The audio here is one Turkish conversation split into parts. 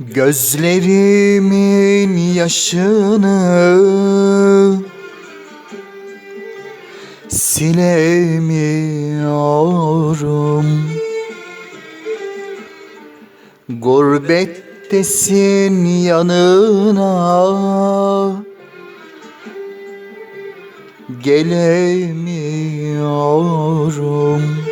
Gözlerimin yaşını silemiyorum. Gurbettesin yanına. Gelemiyorum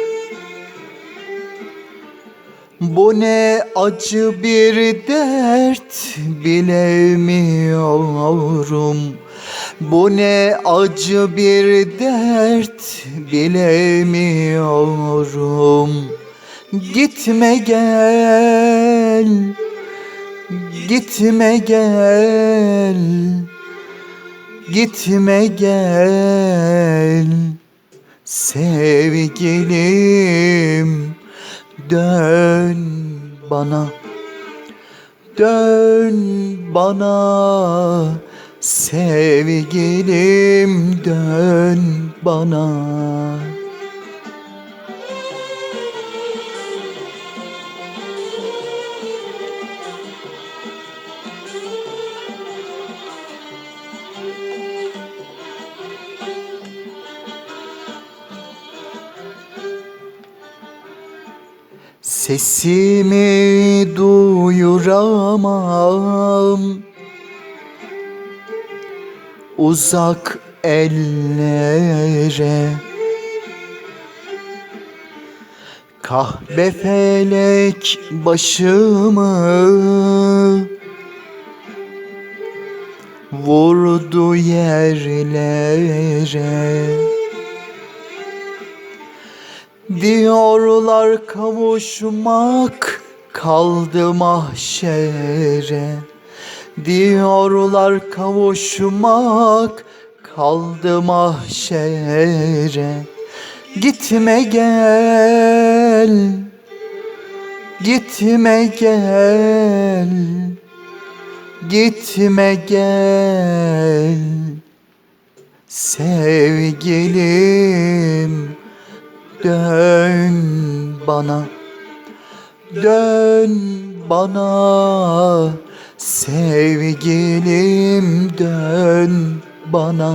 Bu ne acı bir dert bilemiyorum. Bu ne acı bir dert bilemiyorum. Gitme gel Gitme gel Gitme gel. Sevgilim dön bana. Dön bana Sevgilim dön bana Sesimi duyuramam. Uzak ellere. Kahve felek başımı Vurdu yerlere Diyorlar kavuşmak kaldı mahşere. Diyorlar kavuşmak kaldı mahşere. Gitme gel Gitme gel Gitme gel. Sevgilim bana. Dön bana Sevgilim dön bana